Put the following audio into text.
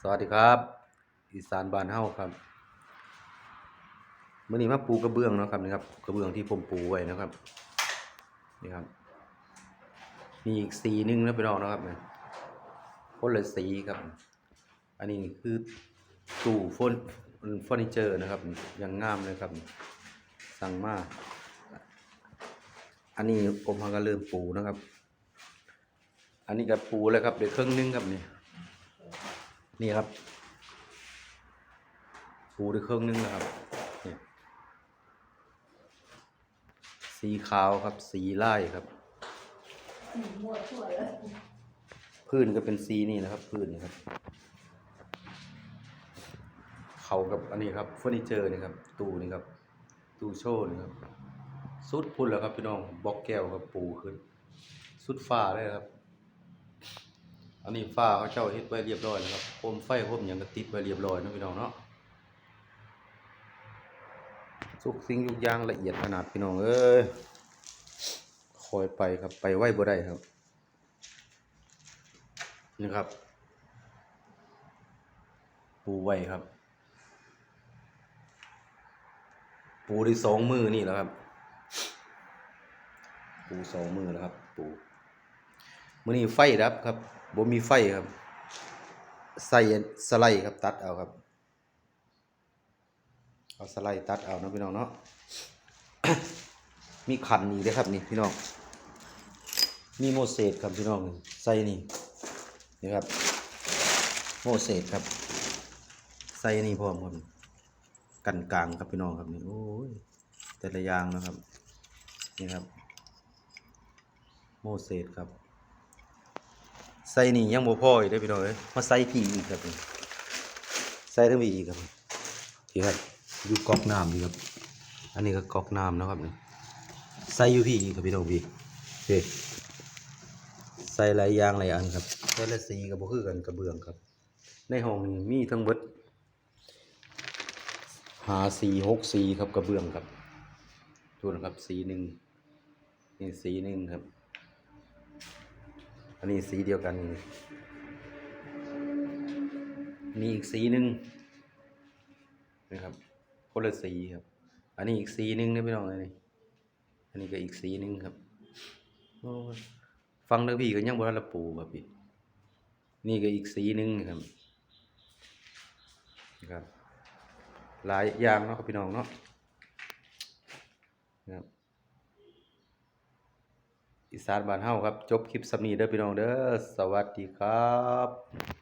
สวัสดีครับ อีสานบานเฮาครับมื้อนี้มาปูกระเบื้องนะครับนี่ครับกระเบื้องที่ผมปูไว้นะครับนี่ครับ มีอีกสีหนึงนะพี่น้องนะครับเนี่ยคนละสีครับ อันนี้คือตู้เฟอร์เฟอร์นิเจอร์นะครับยังงามเลยครับ สั่งมาอันนี้ผมก็เริ่มปูนะครับ อันนี้ก็ปูแล้วครับเดี๋ยวครึ่งหนึงครับนี่ นี่ครับ ปูด้วยเครึ่องหนึงแล้วครับนี่สีขาวครับ สีไล่ครับ พื้นก็เป็นสีนี่นะครับ พื้นนี่ครับ เขากับอันนี้ครับเฟอร์นิเจอร์นี่ครับ ตู้นี่ครับ ตู้โชว์นี่ครับสุดพุ่นแล้วครับพี่น้องบล็อกแก้วครับปูขึ้น สุดฟ้าเลยครับ อันนี้ฟ้าเขาเจ้าเฮ็ดไว้เรียบร้อยแล้วครับโคมไฟโคมหยังก็ติดไว้เรียบร้อยนะพี่น้องเนาะทุกสิ่งทุกอย่างละเอียดขนาดพี่น้องเอ้ยคอยไปครับไปไหวบ่ได้ครับนี่ครับ ปูไว้ครับ ปูได้สองมือนี่แหล้วครับ ปูสองมือแล้วครับ ปู มื้อนี้ไฟดับครับบ่มีไฟครับ ใส่สไลด์ครับตัดเอาครับ เอาสไลด์ตัดเอานะพี่น้องเนาะ มีขันอีกเด้อครับนี่พี่น้อง มีโมเสสครับพี่น้องใส่นี่นี่ครับ โมเสสครับ ใส่นี่พร้อมครับกันกลางครับพี่น้องครับนี่โอ้ยแต่ละอย่างนะครับ นี่ครับ โมเสสครับ ใส่นี่ยังบ่พออีกเด้อพี่น้องเอ้ยมาใส่พี่อีกครับนี่ใส่ทั้งพี่อีกครับที่ครับอยู่ก๊อกน้ำนี่ครับ อันนี้ก็ก๊อกน้ำนะครับนี่ใส่อยู่พี่อีกครับพี่น้องพี่เฮ้ใส่หลายอย่างหลายอันครับแต่ละสีก็บ่คือกันกระเบื้องครับ ในห้องนี้มีทั้งเบิดหาสีหกสีครับกระเบื้องครับดูนะครับสีหนึ่งนี่สีหนึ่งครับ อันนี้สีเดียวกันมีอีกสีหนึ่งนะครับคนละสีครับ อันนี้อีกสีหนึ่งนะพี่น้องอันนี้อันนี้ก็อีกสีหนึ่งครับฟังเด้อพี่ก็ยังบ่ทันละปูครับพี่นี่ก็อีกสีหนึ่งครับนะครับ หลายอย่างเนาะครับพี่น้องเนาะนะครับ อีสานบ้านเฮาครับ จบคลิปสำนีเด้อพี่น้องเด้อสวัสดีครับ